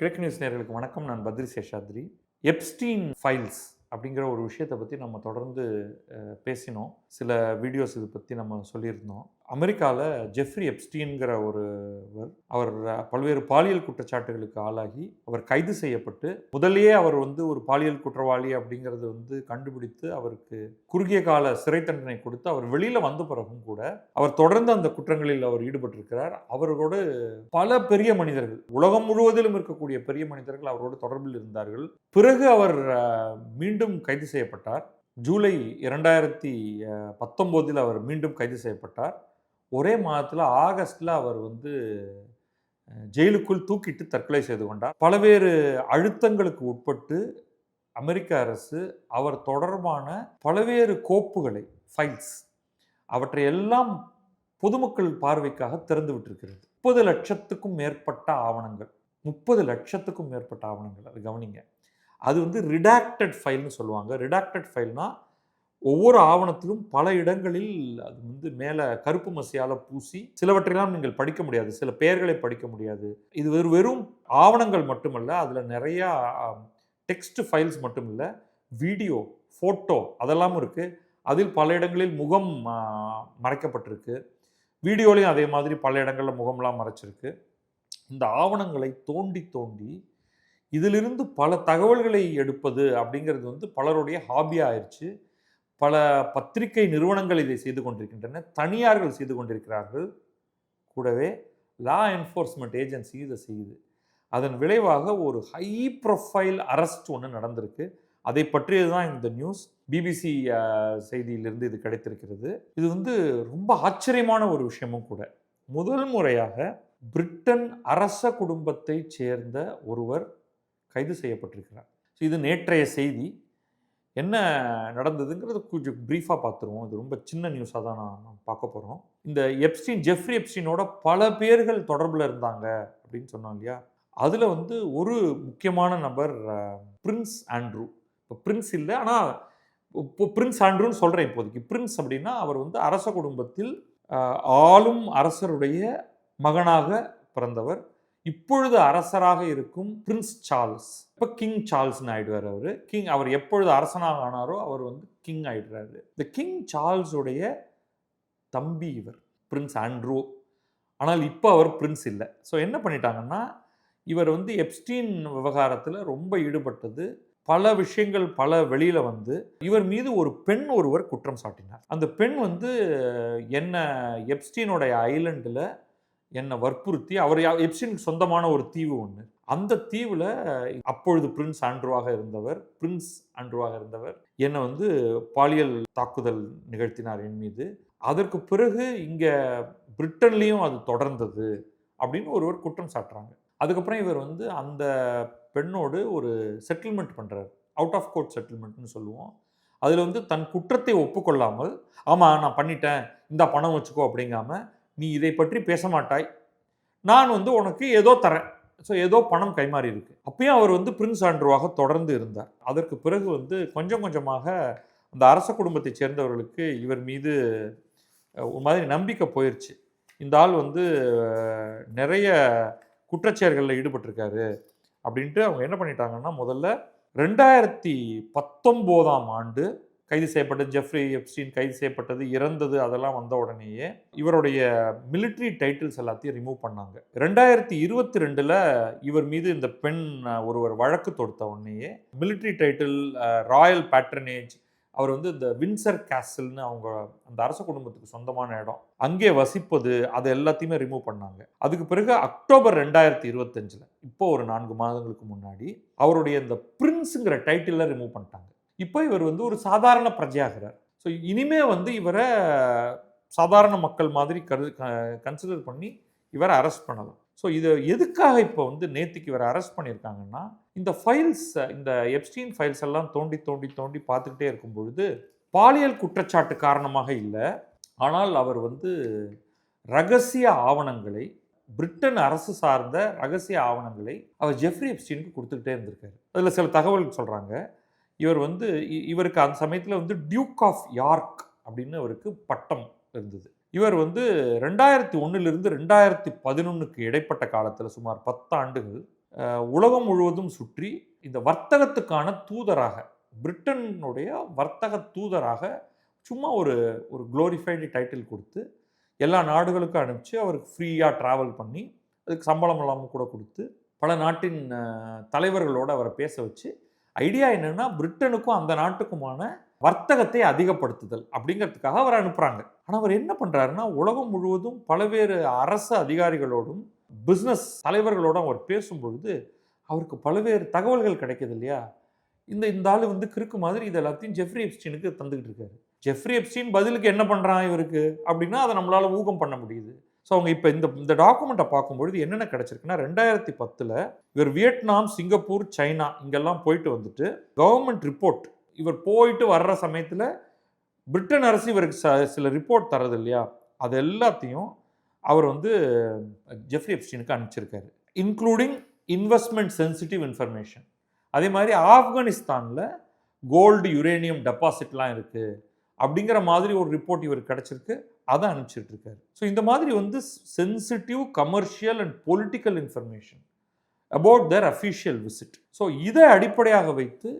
கிழக்கு நியூஸ் நேர்களுக்கு வணக்கம். நான் பத்ரி சேஷாத்ரி. எப்ஸ்டீன் ஃபைல்ஸ் அப்படிங்கிற ஒரு விஷயத்தை பற்றி நம்ம தொடர்ந்து பேசினோம். சில வீடியோஸ் இதை பற்றி நம்ம சொல்லியிருந்தோம். அமெரிக்காவில் ஜெஃப்ரி எப்ஸ்டீன்கிற ஒருவர் அவர் பல்வேறு பாலியல் குற்றச்சாட்டுகளுக்கு ஆளாகி அவர் கைது செய்யப்பட்டு முதலியே அவர் வந்து ஒரு பாலியல் குற்றவாளி அப்படிங்கிறது வந்து கண்டுபிடித்து அவருக்கு குறுகிய கால சிறை தண்டனை கொடுத்து அவர் வெளியில் வந்த பிறகும் கூட அவர் தொடர்ந்து அந்த குற்றங்களில் அவர் ஈடுபட்டிருக்கிறார். அவரோடு பல பெரிய மனிதர்கள் உலகம் முழுவதிலும் இருக்கக்கூடிய பெரிய மனிதர்கள் அவரோடு தொடர்பில் இருந்தார்கள். பிறகு அவர் மீண்டும் கைது செய்யப்பட்டார். ஜூலை இரண்டாயிரத்தி பத்தொம்போதில் அவர் மீண்டும் கைது செய்யப்பட்டார். ஒரே மாதத்தில் ஆகஸ்டில் அவர் வந்து ஜெயிலுக்குள் தூக்கிட்டு தற்கொலை செய்து கொண்டார். பல்வேறு அழுத்தங்களுக்கு உட்பட்டு அமெரிக்க அரசு அவர் தொடர்பான பல்வேறு கோப்புகளை ஃபைல்ஸ் அவற்றை எல்லாம் பொதுமக்கள் பார்வைக்காக திறந்து விட்டிருக்கிறது. முப்பது லட்சத்துக்கும் மேற்பட்ட ஆவணங்கள். முப்பது லட்சத்துக்கும் மேற்பட்ட ஆவணங்கள் அது கவனிங்க. அது வந்து ரிடாக்டட் ஃபைல்னு சொல்லுவாங்க. ரிடாக்டட் ஃபைல்னால் ஒவ்வொரு ஆவணத்திலும் பல இடங்களில் அது வந்து மேலே கருப்பு மசியால் பூசி சிலவற்றையெல்லாம் நீங்கள் படிக்க முடியாது. சில பெயர்களை படிக்க முடியாது. இது வெறும் வெறும் ஆவணங்கள் மட்டுமல்ல அதில் நிறையா டெக்ஸ்ட் ஃபைல்ஸ் மட்டும் இல்லை வீடியோ ஃபோட்டோ அதெல்லாம் இருக்குது அதில் பல இடங்களில் முகம் மறைக்கப்பட்டிருக்கு. வீடியோலையும் அதே மாதிரி பல இடங்களில் முகம்லாம் மறைச்சிருக்கு. இந்த ஆவணங்களை தோண்டி தோண்டி இதிலிருந்து பல தகவல்களை எடுப்பது அப்படிங்கிறது வந்து பலருடைய ஹாபியாக ஆயிடுச்சு பல பத்திரிகை நிறுவனங்கள் இதை செய்து கொண்டிருக்கின்றன. தனியார்கள் செய்து கொண்டிருக்கிறார்கள். கூடவே லா என்ஃபோர்ஸ்மெண்ட் ஏஜென்சி இதை செய்யுது. அதன் விளைவாக ஒரு ஹை ப்ரொஃபைல் அரெஸ்ட் ஒன்று நடந்திருக்கு. அதை பற்றியது தான் இந்த நியூஸ் பிபிசி செய்தியிலிருந்து இது கிடைத்திருக்கிறது. இது வந்து ரொம்ப ஆச்சரியமான ஒரு விஷயமும் கூட. முதல் முறையாக பிரிட்டன் அரச குடும்பத்தைச் சேர்ந்த ஒருவர் கைது செய்யப்பட்டிருக்கிறார். ஸோ இது நேற்றைய செய்தி. என்ன நடந்ததுங்கிறது கொஞ்சம் ப்ரீஃபாக பார்த்துருவோம். இது ரொம்ப சின்ன நியூஸாக தான் நான் பார்க்க போகிறோம் இந்த எப்ஸ்டீன் ஜெஃப்ரி எப்ஸ்டீனோட பல பேர்கள் தொடர்பில் இருந்தாங்க அப்படின்னு சொன்னோம் இல்லையா? அதில் வந்து ஒரு முக்கியமான நபர் பிரின்ஸ் ஆண்ட்ரூ இப்போ பிரின்ஸ் இல்லை ஆனால் இப்போ பிரின்ஸ் ஆண்ட்ரூன்னு சொல்கிறேன் இப்போதைக்கு. பிரின்ஸ் அப்படின்னா அவர் வந்து அரச குடும்பத்தில் ஆளும் அரசருடைய மகனாக பிறந்தவர். இப்பொழுது அரசராக இருக்கும் பிரின்ஸ் சார்ல்ஸ் இப்போ கிங் சார்ல்ஸ்னு ஆயிடுவார் அவர். கிங் அவர் எப்பொழுது அரசனாக ஆனாரோ அவர் வந்து கிங் ஆயிடுறாரு. இந்த கிங் சார்ல்ஸுடைய தம்பி இவர் பிரின்ஸ் ஆண்ட்ரூ ஆனால் இப்போ அவர் பிரின்ஸ் இல்லை. ஸோ என்ன பண்ணிட்டாங்கன்னா இவர் வந்து எப்ஸ்டீன் விவகாரத்தில் ரொம்ப ஈடுபட்டது. பல விஷயங்கள் பல வெளியில் வந்து இவர் மீது ஒரு பெண் ஒருவர் குற்றம் சாட்டினார். அந்த பெண் வந்து என்ன எப்ஸ்டீனுடைய ஐலண்டில் என்னை வற்புறுத்தி அவர் எப்ஸ்டீனுக்கு சொந்தமான ஒரு தீவு ஒன்று அந்த தீவில் அப்பொழுது பிரின்ஸ் ஆண்ட்ருவாக இருந்தவர் பிரின்ஸ் ஆண்ட்ருவாக இருந்தவர் என்னை வந்து பாலியல் தாக்குதல் நிகழ்த்தினார் என் மீது. அதற்கு பிறகு இங்கே பிரிட்டன்லேயும் அது தொடர்ந்தது அப்படின்னு ஒருவர் குற்றம் சாட்டுறாங்க. அதுக்கப்புறம் இவர் வந்து அந்த பெண்ணோடு ஒரு செட்டில்மெண்ட் பண்ணுறார் அவுட் ஆஃப் கோர்ட் செட்டில்மெண்ட்னு சொல்லுவோம். அதில் வந்து தன் குற்றத்தை ஒப்புக்கொள்ளாமல் ஆமாம் நான் பண்ணிட்டேன். இந்த பணம் வச்சுக்கோ அப்படிங்காம நீ இதை பற்றி பேச மாட்டாய். நான் வந்து உனக்கு ஏதோ தரேன். ஸோ ஏதோ பணம் கைமாறி இருக்கு. அப்பயும் அவர் வந்து பிரின்ஸ் ஆண்ட்ருவாக தொடர்ந்து இருந்தார். அதற்கு பிறகு வந்து கொஞ்சம் கொஞ்சமாக அந்த அரச குடும்பத்தைச் சேர்ந்தவர்களுக்கு இவர் மீது ஒரு மாதிரி நம்பிக்கை போயிடுச்சு இந்த ஆள் வந்து நிறைய குற்றச்செயல்களில் ஈடுபட்டிருக்காரு அப்படின்ட்டு அவங்க என்ன பண்ணிட்டாங்கன்னா முதல்ல ரெண்டாயிரத்தி பத்தொம்போதாம் ஆண்டு கைது செய்யப்பட்ட ஜெஃப்ரி எப்ஸ்டீன் கைது செய்யப்பட்டது இறந்தது அதெல்லாம் வந்த உடனேயே இவருடைய மிலிட்ரி டைட்டில்ஸ் எல்லாத்தையும் ரிமூவ் பண்ணாங்க. ரெண்டாயிரத்தி இருபத்தி ரெண்டில் இவர் மீது இந்த பெண் ஒருவர் வழக்கு தொடுத்த உடனேயே மிலிட்ரி டைட்டில் ராயல் பேட்ரனேஜ் அவர் வந்து இந்த வின்சர் கேசல்னு அவங்க அந்த அரச குடும்பத்துக்கு சொந்தமான இடம் அங்கே வசிப்பது அது எல்லாத்தையுமே ரிமூவ் பண்ணாங்க. அதுக்கு பிறகு அக்டோபர் ரெண்டாயிரத்தி இருபத்தஞ்சில் இப்போ ஒரு நான்கு மாதங்களுக்கு முன்னாடி அவருடைய இந்த பிரின்ஸுங்கிற டைட்டிலில் ரிமூவ் பண்ணிட்டாங்க. இப்போ இவர் வந்து ஒரு சாதாரண பிரஜையாகிறார். ஸோ இனிமே வந்து இவரை சாதாரண மக்கள் மாதிரி கரு கன்சிடர் பண்ணி இவரை அரெஸ்ட் பண்ணலாம். ஸோ இதை எதுக்காக இப்போ வந்து நேத்திக்கு இவரை அரெஸ்ட் பண்ணியிருக்காங்கன்னா இந்த ஃபைல்ஸ் இந்த எப்ஸ்டீன் ஃபைல்ஸ் எல்லாம் தோண்டி தோண்டி தோண்டி பார்த்துக்கிட்டே இருக்கும் பொழுது பாலியல் குற்றச்சாட்டு காரணமாக இல்லை. ஆனால் அவர் வந்து ரகசிய ஆவணங்களை பிரிட்டன் அரசு சார்ந்த ரகசிய ஆவணங்களை அவர் ஜெஃப்ரி எப்ஸ்டீனுக்கு கொடுத்துக்கிட்டே இருந்திருக்காரு. அதில் சில தகவல் சொல்கிறாங்க இவர் வந்து இ- இவருக்கு அந்த சமயத்தில் வந்து டியூக் ஆஃப் யார்க் அப்படின்னு அவருக்கு பட்டம் இருந்தது. இவர் வந்து ரெண்டாயிரத்தி ஒன்றிலிருந்து ரெண்டாயிரத்தி பதினொன்றுக்கு இடைப்பட்ட காலத்தில் சுமார் பத்து ஆண்டுகள் உலகம் முழுவதும் சுற்றி இந்த வர்த்தகத்துக்கான தூதராக பிரிட்டனுடைய வர்த்தக தூதராக சும்மா ஒரு ஒரு குளோரிஃபைடு டைட்டில் கொடுத்து எல்லா நாடுகளுக்கும் அனுப்பிச்சு அவருக்கு ஃப்ரீயாக ட்ராவல் பண்ணி அதுக்கு சம்பளம் இல்லாமல் கூட கொடுத்து பல நாட்டின் தலைவர்களோடு அவரை பேச வச்சு ஐடியா என்னன்னா பிரிட்டனுக்கும் அந்த நாட்டுக்குமான வர்த்தகத்தை அதிகப்படுத்துதல் அப்படிங்கிறதுக்காக அவர் அனுப்புகிறாங்க ஆனால் அவர் என்ன பண்ணுறாருன்னா உலகம் முழுவதும் பல்வேறு அரசு அதிகாரிகளோடும் பிஸ்னஸ் தலைவர்களோடும் அவர் பேசும்பொழுது அவருக்கு பல்வேறு தகவல்கள் கிடைக்குது இல்லையா? இந்த இந்த ஆள் வந்து கிறுக்கு மாதிரி இது எல்லாத்தையும் ஜெஃப்ரி எப்ஸ்டீனுக்கு தந்துக்கிட்டு இருக்காரு. ஜெஃப்ரி எப்ஸ்டீன் பதிலுக்கு என்ன பண்ணுறான் இவருக்கு? அப்படின்னா அதை நம்மளால் ஊகம் பண்ண முடியுது. ஸோ அவங்க இப்போ இந்த இந்த டாக்குமெண்ட்டை பார்க்கும்பொழுது என்னென்ன கிடச்சிருக்குன்னா ரெண்டாயிரத்தி பத்தில் இவர் வியட்நாம் சிங்கப்பூர் சைனா இங்கெல்லாம் போயிட்டு வந்துட்டு கவர்மெண்ட் ரிப்போர்ட் இவர் போயிட்டு வர்ற சமயத்தில் பிரிட்டன் அரசு இவருக்கு ச- சில ரிப்போர்ட் தரது இல்லையா? அது எல்லாத்தையும் அவர் வந்து ஜெஃப்ரி எப்ஸ்டீனுக்கு அனுப்பிச்சிருக்காரு. இன்க்ளூடிங் இன்வெஸ்ட்மெண்ட் சென்சிட்டிவ் இன்ஃபர்மேஷன் அதே மாதிரி ஆப்கானிஸ்தானில் கோல்டு யுரேனியம் டெபாசிட்லாம் இருக்குது அப்படிங்கிற மாதிரி ஒரு ரிப்போர்ட் இவர் கிடச்சிருக்கு. அதை அனுப்பிச்சிட்ருக்காரு ஸோ இந்த மாதிரி வந்து sensitive commercial and political information about their official visit so இதை அடிப்படையாக வைத்து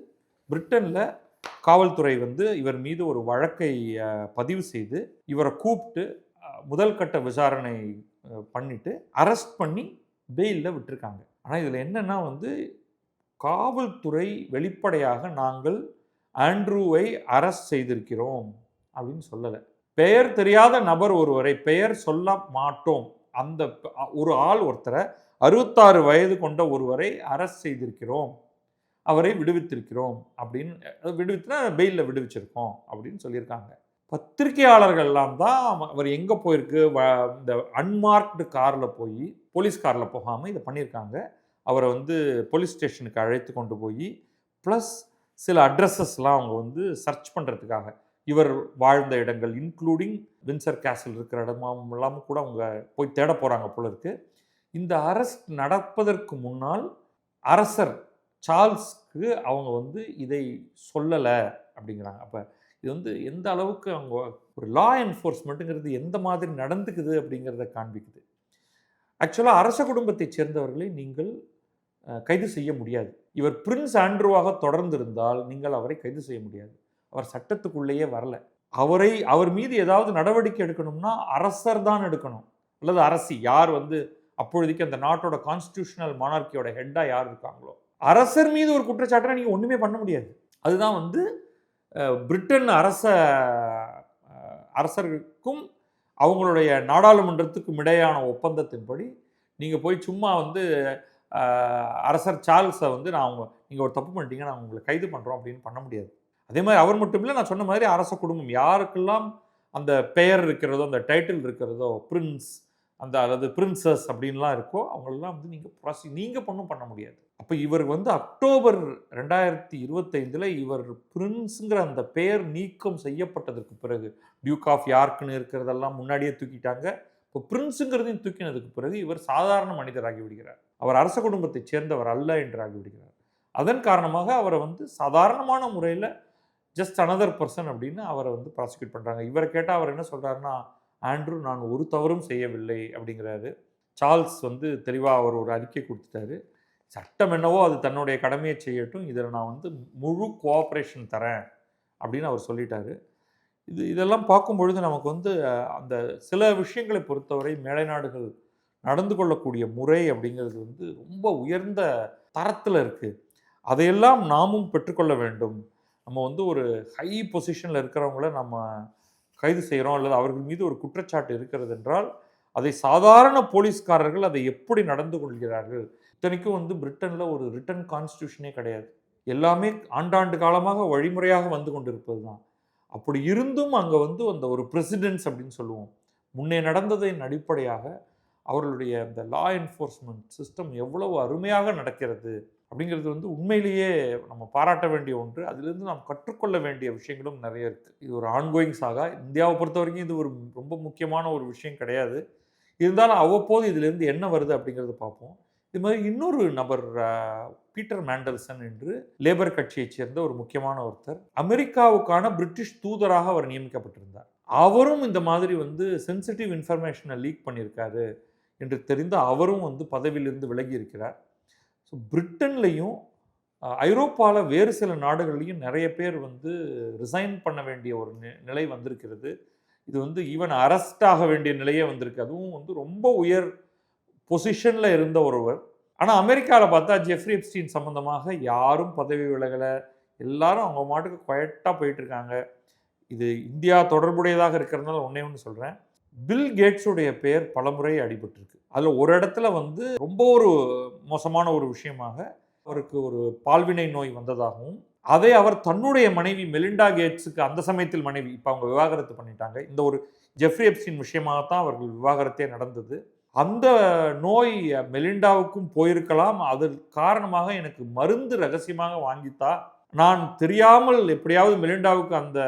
பிரிட்டனில் காவல்துறை வந்து இவர் மீது ஒரு வழக்கை பதிவு செய்து இவரை கூப்பிட்டு முதல் கட்ட விசாரணை பண்ணிட்டு அரெஸ்ட் பண்ணி பெயிலில் விட்டுருக்காங்க. ஆனால் இதில் என்னென்னா வந்து காவல்துறை வெளிப்படையாக நாங்கள் ஆண்ட்ரூவை அரெஸ்ட் செய்திருக்கிறோம் அப்படின்னு சொல்லலை. பெயர் தெரியாத நபர் ஒருவரை பெயர் சொல்ல மாட்டோம். அந்த ஒரு ஆள் ஒருத்தரை அறுபத்தாறு வயது கொண்ட ஒருவரை அரெஸ்ட் செய்திருக்கிறோம். அவரை விடுவித்திருக்கிறோம் அப்படின்னு விடுவித்துனா பெயிலில் விடுவிச்சிருக்கோம் அப்படின்னு சொல்லியிருக்காங்க. பத்திரிகையாளர்கள்லாம் தான் அவர் எங்கே போயிருக்கு? வ- இந்த அன்மார்க்டு காரில் போய் போலீஸ் காரில் போகாமல் இதை பண்ணியிருக்காங்க. அவரை வந்து போலீஸ் ஸ்டேஷனுக்கு அழைத்து கொண்டு போய் ப்ளஸ் சில அட்ரஸஸ்லாம் அவங்க வந்து சர்ச் பண்ணுறதுக்காக இவர் வாழ்ந்த இடங்கள் இன்க்ளூடிங் வின்சர் கேசல் இருக்கிற இடமாவும் இல்லாமல் கூட அவங்க போய் தேட போகிறாங்க போல இருக்கு. இந்த அரெஸ்ட் நடப்பதற்கு முன்னால் அரசர் சார்ல்ஸ்க்கு அவங்க வந்து இதை சொல்லலை அப்படிங்கிறாங்க. அப்போ இது வந்து எந்த அளவுக்கு அவங்க ஒரு லா என்ஃபோர்ஸ்மெண்ட்டுங்கிறது எந்த மாதிரி நடந்துக்குது அப்படிங்கிறத காண்பிக்குது. ஆக்சுவலாக அரச குடும்பத்தைச் சேர்ந்தவர்களை நீங்கள் கைது செய்ய முடியாது. இவர் பிரின்ஸ் ஆண்ட்ரூவாக தொடர்ந்து இருந்தால் நீங்கள் அவரை கைது செய்ய முடியாது. அவர் சட்டத்துக்குள்ளேயே வரல. அவரை அவர் மீது ஏதாவது நடவடிக்கை எடுக்கணும்னா அரசர் தான் எடுக்கணும். அல்லது அரசி யார் வந்து அப்பொழுதைக்கு அந்த நாட்டோட கான்ஸ்டியூஷனல் மானார்க்கியோட ஹெட்டாக யார் இருக்காங்களோ. அரசர் மீது ஒரு குற்றச்சாட்டை நீங்கள் ஒன்றுமே பண்ண முடியாது. அதுதான் வந்து பிரிட்டன் அரச அரசர்களுக்கும் அவங்களுடைய நாடாளுமன்றத்துக்கும் இடையான ஒப்பந்தத்தின்படி நீங்கள் போய் சும்மா வந்து அரசர் சார்ல்ஸை வந்து நான் அவங்க நீங்கள் ஒரு தப்பு பண்ணிட்டீங்க நான் உங்களை கைது பண்ணுறோம் அப்படின்னு பண்ண முடியாது. அதே மாதிரி அவர் மட்டும் இல்லை நான் சொன்ன மாதிரி அரச குடும்பம். யாருக்கெல்லாம் அந்த பெயர் இருக்கிறதோ அந்த டைட்டில் இருக்கிறதோ பிரின்ஸ் அந்த அல்லது பிரின்சஸ் அப்படின்லாம் இருக்கோ அவங்களெல்லாம் வந்து நீங்கள் ப்ராசி நீங்கள் பண்ணும் பண்ண முடியாது. அப்போ இவர் வந்து அக்டோபர் ரெண்டாயிரத்தி இருபத்தைந்தில் இவர் பிரின்ஸுங்கிற அந்த பெயர் நீக்கம் செய்யப்பட்டதற்கு பிறகு டியூக் ஆஃப் யார்க்குன்னு இருக்கிறதெல்லாம் முன்னாடியே தூக்கிட்டாங்க. இப்போ பிரின்ஸுங்கிறதையும் தூக்கினதுக்கு பிறகு இவர் சாதாரண மனிதராகி விடுகிறார். அவர் அரச குடும்பத்தைச் சேர்ந்தவர் அல்ல என்று ஆகிவிடுகிறார் அதன் காரணமாக அவரை வந்து சாதாரணமான முறையில் ஜஸ்ட் அனதர் பர்சன் அப்படின்னு அவரை வந்து ப்ராசிக்யூட் பண்ணுறாங்க இவரை கேட்டால் அவர் என்ன சொல்கிறாருன்னா ஆண்ட்ரூ நான் ஒரு தவறும் செய்யவில்லை அப்படிங்கிறாரு. சார்ல்ஸ் வந்து தெளிவாக அவர் ஒரு அறிக்கை கொடுத்துட்டாரு. சட்டம் என்னவோ அது தன்னுடைய கடமையை செய்யட்டும் இதில் நான் வந்து முழு கோஆப்ரேஷன் தரேன் அப்படின்னு அவர் சொல்லிட்டாரு. இது இதெல்லாம் பார்க்கும் பொழுது நமக்கு வந்து அந்த சில விஷயங்களை பொறுத்தவரை மேலை நாடுகள் நடந்து கொள்ளக்கூடிய முறை அப்படிங்கிறது வந்து ரொம்ப உயர்ந்த தரத்தில் இருக்குது அதையெல்லாம் நாமும் பெற்றுக்கொள்ள வேண்டும். நம்ம வந்து ஒரு ஹை பொசிஷனில் இருக்கிறவங்கள நம்ம கைது செய்கிறோம் அல்லது அவர்கள் மீது ஒரு குற்றச்சாட்டு இருக்கிறது என்றால் அதை சாதாரண போலீஸ்காரர்கள் அதை எப்படி நடந்து கொள்கிறார்கள்? இத்தனைக்கும் வந்து பிரிட்டனில் ஒரு ரிட்டன் கான்ஸ்டியூஷனே கிடையாது. எல்லாமே ஆண்டாண்டு காலமாக வழிமுறையாக வந்து கொண்டிருப்பது தான் அப்படி இருந்தும் அங்கே வந்து அந்த ஒரு பிரசிடென்ஸ் அப்படின்னு சொல்லுவோம். முன்னே நடந்ததின் அடிப்படையாக அவர்களுடைய அந்த லா என்ஃபோர்ஸ்மெண்ட் சிஸ்டம் எவ்வளவு அருமையாக நடக்கிறது அப்படிங்கிறது வந்து உண்மையிலேயே நம்ம பாராட்ட வேண்டிய ஒன்று. அதிலிருந்து நாம் கற்றுக்கொள்ள வேண்டிய விஷயங்களும் நிறைய இருக்குது இது ஒரு ஆன்கோயிங் சாகா இந்தியாவை பொறுத்த வரைக்கும் இது ஒரு ரொம்ப முக்கியமான ஒரு விஷயம் கிடையாது. இருந்தாலும் அவ்வப்போது இதுலேருந்து என்ன வருது அப்படிங்கிறத பார்ப்போம். இது மாதிரி இன்னொரு நபர் பீட்டர் மேண்டல்சன் என்று லேபர் கட்சியைச் சேர்ந்த ஒரு முக்கியமான ஒருத்தர். அமெரிக்காவுக்கான பிரிட்டிஷ் தூதராக அவர் நியமிக்கப்பட்டிருந்தார். அவரும் இந்த மாதிரி வந்து சென்சிட்டிவ் இன்ஃபர்மேஷனை லீக் பண்ணியிருக்காரு என்று தெரிந்து அவரும் வந்து பதவியிலிருந்து விலகி இருக்கிறார் ஸோ பிரிட்டன்லையும் ஐரோப்பாவில் வேறு சில நாடுகள்லையும் நிறைய பேர் வந்து ரிசைன் பண்ண வேண்டிய ஒரு நி- நிலை வந்திருக்கிறது. இது வந்து ஈவன் அரெஸ்ட் ஆக வேண்டிய நிலையே வந்திருக்கு. அதுவும் வந்து ரொம்ப உயர் பொசிஷனில் இருந்த ஒருவர். ஆனால் அமெரிக்காவில் பார்த்தா ஜெஃப்ரி எப்ஸ்டீன் சம்மந்தமாக யாரும் பதவி விலகலை. எல்லாரும் அவங்க மாட்டுக்கு குயட்டாக போயிட்டுருக்காங்க. இது இந்தியா தொடர்புடையதாக இருக்கிறதுனால ஒன்றே ஒன்று சொல்கிறேன் பில் கேட்ஸுடைய பெயர் பலமுறை அடிபட்டிருக்கு. அதில் ஒரு இடத்துல வந்து ரொம்ப ஒரு மோசமான ஒரு விஷயமாக அவருக்கு ஒரு பால்வினை நோய் வந்ததாகவும் அதை அவர் தன்னுடைய மனைவி மெலிண்டா கேட்ஸுக்கு அந்த சமயத்தில் மனைவி இப்போ அவங்க விவாகரத்து பண்ணிட்டாங்க. இந்த ஒரு ஜெஃப்ரி எப்ஸ்டின் விஷயமாகத்தான் அவர்கள் விவாகரத்தே நடந்தது. அந்த நோய் மெலிண்டாவுக்கும் போயிருக்கலாம். அது காரணமாக எனக்கு மருந்து ரகசியமாக வாங்கித்தா நான் தெரியாமல் எப்படியாவது மெலிண்டாவுக்கு அந்த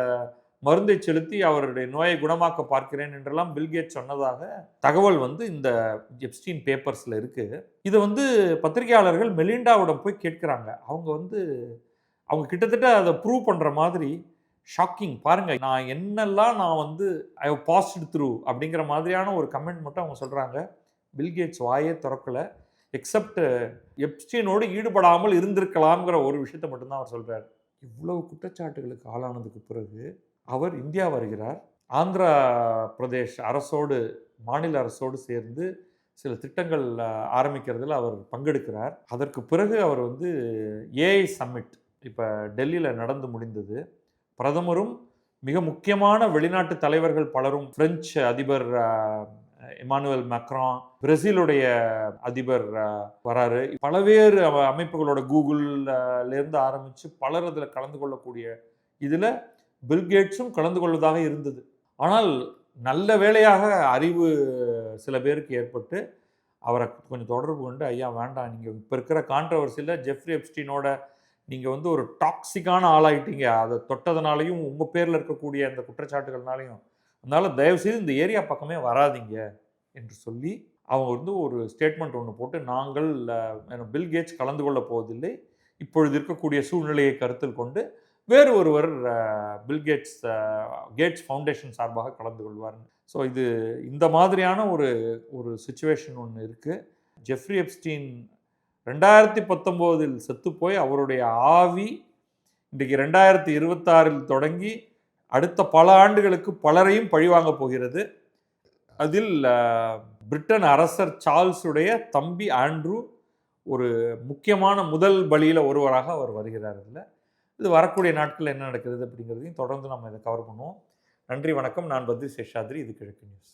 மருந்தை செலுத்தி அவருடைய நோயை குணமாக்க பார்க்கிறேன் என்றெல்லாம் பில்கேட் சொன்னதாக தகவல் வந்து இந்த எப்ஸ்டீன் பேப்பர்ஸில் இருக்குது இதை வந்து பத்திரிகையாளர்கள் மெலிண்டாவிடம் போய் கேட்குறாங்க. அவங்க வந்து அவங்க கிட்டத்தட்ட அதை ப்ரூவ் பண்ணுற மாதிரி ஷாக்கிங். பாருங்க நான் என்னெல்லாம் நான் வந்து ஐ பாஸ்ட் த்ரூ அப்படிங்கிற மாதிரியான ஒரு கமெண்ட் மட்டும் அவங்க சொல்கிறாங்க பில்கேட்ஸ் வாயே திறக்கல. எக்ஸப்ட் எப்ஸ்டீனோடு ஈடுபடாமல் இருந்திருக்கலாம்ங்கிற ஒரு விஷயத்தை மட்டும்தான் அவர் சொல்கிறார் இவ்வளவு குற்றச்சாட்டுகளுக்கு ஆளானதுக்கு பிறகு அவர் இந்தியா வருகிறார். ஆந்திரா பிரதேஷ் அரசோடு மாநில அரசோடு சேர்ந்து சில திட்டங்கள் ஆரம்பிக்கிறதுல அவர் பங்கெடுக்கிறார். அதற்கு பிறகு அவர் வந்து ஏஐ சம்மிட் இப்போ டெல்லியில் நடந்து முடிந்தது. பிரதமரும் மிக முக்கியமான வெளிநாட்டு தலைவர்கள் பலரும் பிரெஞ்சு அதிபர் இமானுவல் இமானுவேல் பிரேசிலுடைய அதிபர் வராரு. பலவேறு அமைப்புகளோட கூகுள்லேருந்து ஆரம்பித்து பலர் அதில் கலந்து கொள்ளக்கூடிய இதில் பில்கேட்ஸும் கலந்து கொள்வதாக இருந்தது. ஆனால் நல்ல வேளையாக அறிவு சில பேருக்கு ஏற்பட்டு அவரை கொஞ்சம் தொடர்பு கொண்டு ஐயா வேண்டாம் நீங்கள் இப்போ இருக்கிற கான்ட்ரவர்சியில் ஜெஃப்ரி எப்ஸ்டீனோட நீங்கள் வந்து ஒரு டாக்ஸிக்கான ஆளாயிட்டீங்க. அதை தொட்டதுனாலையும் உங்கள் பேரில் இருக்கக்கூடிய அந்த குற்றச்சாட்டுகள்னாலையும். அதனால தயவுசெய்து இந்த ஏரியா பக்கமே வராதீங்க என்று சொல்லி அவங்க வந்து ஒரு ஸ்டேட்மெண்ட் ஒன்று போட்டு நாங்கள் பில் கேட்ஸ் கலந்து கொள்ளப் போவதில்லை. இப்பொழுது இருக்கக்கூடிய சூழ்நிலையை கருத்தில் கொண்டு வேறு ஒருவர் Bill Gates Bill Gates Gates foundation சார்பாக கலந்து கொள்வார். ஸோ இது இந்த மாதிரியான ஒரு ஒரு சுச்சுவேஷன் ஒன்று இருக்குது ஜெஃப்ரி எப்ஸ்டீன் ரெண்டாயிரத்தி பத்தொம்போதில் செத்துப்போய் அவருடைய ஆவி இன்றைக்கு ரெண்டாயிரத்தி இருபத்தாறில் தொடங்கி அடுத்த பல ஆண்டுகளுக்கு பலரையும் பழிவாங்க போகிறது. அதில் பிரிட்டன் அரசர் சார்ல்ஸுடைய தம்பி ஆண்ட்ரூ ஒரு முக்கியமான முதல் பலியில் ஒருவராக அவர் வருகிறார் இதில். இது வரக்கூடிய நாட்களில் என்ன நடக்கிறது அப்படிங்கிறதையும் தொடர்ந்து நம்ம இதை கவர் பண்ணுவோம். நன்றி வணக்கம். நான் பத்ரி சேஷாத்ரி. இது கிழக்கு நியூஸ்.